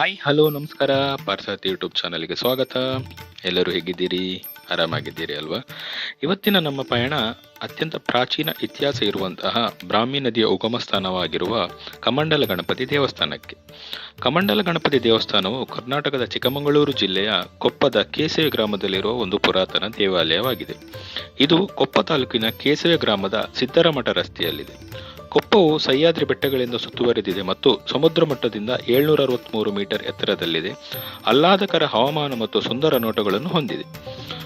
Hi hello ನಮಸ್ಕಾರ. ಪಾರ್ಸಾತ್ YouTube ಚಾನಲ್ಗೆ ಸ್ವಾಗತ. ಎಲ್ಲರೂ ಹೇಗಿದ್ದೀರಿ? ಆರಾಮಾಗಿದ್ದೀರಿ ಅಲ್ವಾ? ಇವತ್ತಿನ ನಮ್ಮ ಪಯಣ ಅತ್ಯಂತ ಪ್ರಾಚೀನ ಇತಿಹಾಸ ಇರುವಂತಹ ಬ್ರಾಹ್ಮಿ ನದಿಯ ಉಗಮ ಸ್ಥಾನವಾಗಿರುವ ಕಮಂಡಲ ಗಣಪತಿ ದೇವಸ್ಥಾನಕ್ಕೆ. ಕಮಂಡಲ ಗಣಪತಿ ದೇವಸ್ಥಾನವು ಕರ್ನಾಟಕದ ಚಿಕ್ಕಮಗಳೂರು ಜಿಲ್ಲೆಯ ಕೊಪ್ಪದ ಕೇಸವೆ ಗ್ರಾಮದಲ್ಲಿರುವ ಒಂದು ಪುರಾತನ ದೇವಾಲಯವಾಗಿದೆ. ಇದು ಕೊಪ್ಪ ತಾಲೂಕಿನ ಕೇಸವೆ ಗ್ರಾಮದ ಸಿದ್ದರಮಠ ರಸ್ತೆಯಲ್ಲಿದೆ. ಕೊಪ್ಪವು ಸಹ್ಯಾದ್ರಿ ಬೆಟ್ಟಗಳಿಂದ ಸುತ್ತುವರಿದಿದೆ ಮತ್ತು ಸಮುದ್ರ ಮಟ್ಟದಿಂದ ಏಳ್ನೂರ ಅರವತ್ಮೂರು ಮೀಟರ್ ಎತ್ತರದಲ್ಲಿದೆ. ಆಹ್ಲಾದಕರ ಹವಾಮಾನ ಮತ್ತು ಸುಂದರ ನೋಟಗಳನ್ನು ಹೊಂದಿದೆ.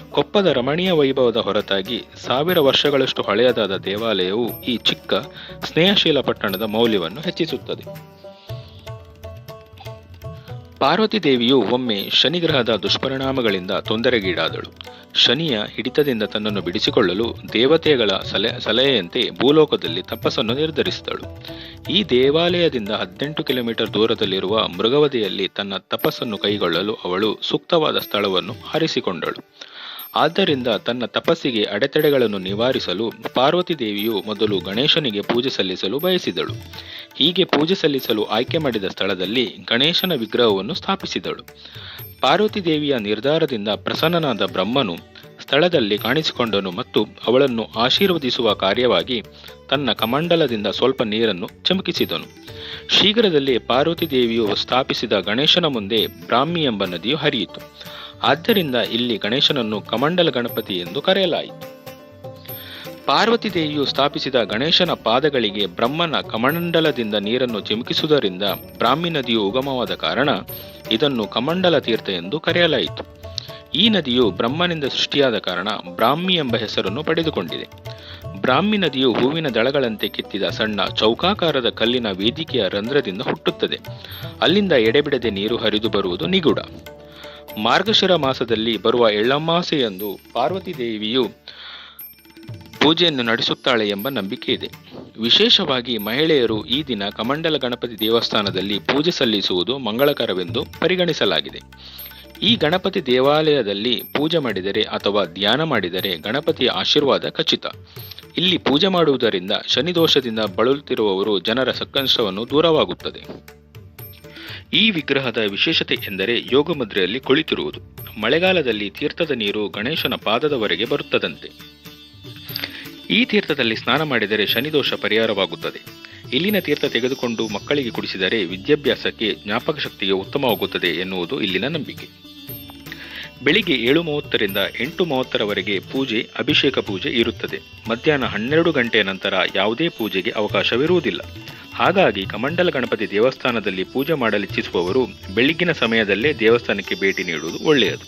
ಕೊಪ್ಪದ ರಮಣೀಯ ವೈಭವದ ಹೊರತಾಗಿ ಸಾವಿರ ವರ್ಷಗಳಷ್ಟು ಹಳೆಯದಾದ ದೇವಾಲಯವು ಈ ಚಿಕ್ಕ, ಸ್ನೇಹಶೀಲ ಪಟ್ಟಣದ ಮೌಲ್ಯವನ್ನು ಹೆಚ್ಚಿಸುತ್ತದೆ. ಪಾರ್ವತಿ ದೇವಿಯು ಒಮ್ಮೆ ಶನಿಗ್ರಹದ ದುಷ್ಪರಿಣಾಮಗಳಿಂದ ತೊಂದರೆಗೀಡಾದಳು. ಶನಿಯ ಹಿಡಿತದಿಂದ ತನ್ನನ್ನು ಬಿಡಿಸಿಕೊಳ್ಳಲು ದೇವತೆಗಳ ಸಲಹೆ ಸಲಹೆಯಂತೆ ಭೂಲೋಕದಲ್ಲಿ ತಪಸ್ಸನ್ನು ನಿರ್ಧರಿಸಿದಳು. ಈ ದೇವಾಲಯದಿಂದ ಹದಿನೆಂಟು ಕಿಲೋಮೀಟರ್ ದೂರದಲ್ಲಿರುವ ಮೃಗವದಿಯಲ್ಲಿ ತನ್ನ ತಪಸ್ಸನ್ನು ಕೈಗೊಳ್ಳಲು ಅವಳು ಸೂಕ್ತವಾದ ಸ್ಥಳವನ್ನು ಆರಿಸಿಕೊಂಡಳು ಆದ್ದರಿಂದ ತನ್ನ ತಪಸ್ಸಿಗೆ ಅಡೆತಡೆಗಳನ್ನು ನಿವಾರಿಸಲು ಪಾರ್ವತಿ ದೇವಿಯು ಮೊದಲು ಗಣೇಶನಿಗೆ ಪೂಜೆ ಸಲ್ಲಿಸಲು ಬಯಸಿದಳು. ಹೀಗೆ ಪೂಜೆ ಸಲ್ಲಿಸಲು ಆಯ್ಕೆ ಮಾಡಿದ ಸ್ಥಳದಲ್ಲಿ ಗಣೇಶನ ವಿಗ್ರಹವನ್ನು ಸ್ಥಾಪಿಸಿದಳು. ಪಾರ್ವತಿ ದೇವಿಯ ನಿರ್ಧಾರದಿಂದ ಪ್ರಸನ್ನನಾದ ಬ್ರಹ್ಮನು ಸ್ಥಳದಲ್ಲಿ ಕಾಣಿಸಿಕೊಂಡನು ಮತ್ತು ಅವಳನ್ನು ಆಶೀರ್ವದಿಸುವ ಕಾರ್ಯವಾಗಿ ತನ್ನ ಕಮಂಡಲದಿಂದ ಸ್ವಲ್ಪ ನೀರನ್ನು ಚಮಕಿಸಿದನು. ಶೀಘ್ರದಲ್ಲೇ ಪಾರ್ವತಿ ದೇವಿಯು ಸ್ಥಾಪಿಸಿದ ಗಣೇಶನ ಮುಂದೆ ಬ್ರಾಹ್ಮಿ ಎಂಬ ನದಿಯು ಹರಿಯಿತು. ಆದ್ದರಿಂದ ಇಲ್ಲಿ ಗಣೇಶನನ್ನು ಕಮಂಡಲ ಗಣಪತಿ ಎಂದು ಕರೆಯಲಾಯಿತು. ಪಾರ್ವತಿ ದೇವಿಯು ಸ್ಥಾಪಿಸಿದ ಗಣೇಶನ ಪಾದಗಳಿಗೆ ಬ್ರಹ್ಮನ ಕಮಂಡಲದಿಂದ ನೀರನ್ನು ಚಿಮುಕಿಸುವುದರಿಂದ ಬ್ರಾಹ್ಮಿ ನದಿಯು ಉಗಮವಾದ ಕಾರಣ ಇದನ್ನು ಕಮಂಡಲ ತೀರ್ಥ ಎಂದು ಕರೆಯಲಾಯಿತು. ಈ ನದಿಯು ಬ್ರಹ್ಮನಿಂದ ಸೃಷ್ಟಿಯಾದ ಕಾರಣ ಬ್ರಾಹ್ಮಿ ಎಂಬ ಹೆಸರನ್ನು ಪಡೆದುಕೊಂಡಿದೆ. ಬ್ರಾಹ್ಮಿ ನದಿಯು ಹೂವಿನ ದಳಗಳಂತೆ ಕೆತ್ತಿದ ಸಣ್ಣ ಚೌಕಾಕಾರದ ಕಲ್ಲಿನ ವೇದಿಕೆಯ ರಂಧ್ರದಿಂದ ಹುಟ್ಟುತ್ತದೆ. ಅಲ್ಲಿಂದ ಎಡೆಬಿಡದೆ ನೀರು ಹರಿದು ಬರುವುದು ನಿಗೂಢ. ಮಾರ್ಗಶಿರ ಮಾಸದಲ್ಲಿ ಬರುವ ಎಳ್ಳಮಾಸೆಯಂದು ಪಾರ್ವತಿ ದೇವಿಯು ಪೂಜೆಯನ್ನು ನಡೆಸುತ್ತಾಳೆ ಎಂಬ ನಂಬಿಕೆ ಇದೆ. ವಿಶೇಷವಾಗಿ ಮಹಿಳೆಯರು ಈ ದಿನ ಕಮಂಡಲ ಗಣಪತಿ ದೇವಸ್ಥಾನದಲ್ಲಿ ಪೂಜೆ ಸಲ್ಲಿಸುವುದು ಮಂಗಳಕರವೆಂದು ಪರಿಗಣಿಸಲಾಗಿದೆ. ಈ ಗಣಪತಿ ದೇವಾಲಯದಲ್ಲಿ ಪೂಜೆ ಮಾಡಿದರೆ ಅಥವಾ ಧ್ಯಾನ ಮಾಡಿದರೆ ಗಣಪತಿಯ ಆಶೀರ್ವಾದ ಖಚಿತ. ಇಲ್ಲಿ ಪೂಜೆ ಮಾಡುವುದರಿಂದ ಶನಿದೋಷದಿಂದ ಬಳಲುತ್ತಿರುವವರು ಜನರ ಸಕ್ಕಂಶವನ್ನು ದೂರವಾಗುತ್ತದೆ. ಈ ವಿಗ್ರಹದ ವಿಶೇಷತೆ ಎಂದರೆ ಯೋಗ ಮುದ್ರೆಯಲ್ಲಿ ಕುಳಿತಿರುವುದು. ಮಳೆಗಾಲದಲ್ಲಿ ತೀರ್ಥದ ನೀರು ಗಣೇಶನ ಪಾದದವರೆಗೆ ಬರುತ್ತದಂತೆ. ಈ ತೀರ್ಥದಲ್ಲಿ ಸ್ನಾನ ಮಾಡಿದರೆ ಶನಿದೋಷ ಪರಿಹಾರವಾಗುತ್ತದೆ. ಇಲ್ಲಿನ ತೀರ್ಥ ತೆಗೆದುಕೊಂಡು ಮಕ್ಕಳಿಗೆ ಕುಡಿಸಿದರೆ ವಿದ್ಯಾಭ್ಯಾಸಕ್ಕೆ ಜ್ಞಾಪಕ ಶಕ್ತಿಗೆ ಉತ್ತಮವಾಗುತ್ತದೆ ಎನ್ನುವುದು ಇಲ್ಲಿನ ನಂಬಿಕೆ. ಬೆಳಿಗ್ಗೆ ಏಳು ಮೂವತ್ತರಿಂದ ಎಂಟು ಮೂವತ್ತರವರೆಗೆ ಪೂಜೆ, ಅಭಿಷೇಕ ಪೂಜೆ ಇರುತ್ತದೆ. ಮಧ್ಯಾಹ್ನ ಹನ್ನೆರಡು ಗಂಟೆಯ ನಂತರ ಯಾವುದೇ ಪೂಜೆಗೆ ಅವಕಾಶವಿರುವುದಿಲ್ಲ. ಹಾಗಾಗಿ ಕಮಂಡಲ ಗಣಪತಿ ದೇವಸ್ಥಾನದಲ್ಲಿ ಪೂಜೆ ಮಾಡಲಿಚ್ಛಿಸುವವರು ಬೆಳಗ್ಗಿನ ಸಮಯದಲ್ಲೇ ದೇವಸ್ಥಾನಕ್ಕೆ ಭೇಟಿ ನೀಡುವುದು ಒಳ್ಳೆಯದು.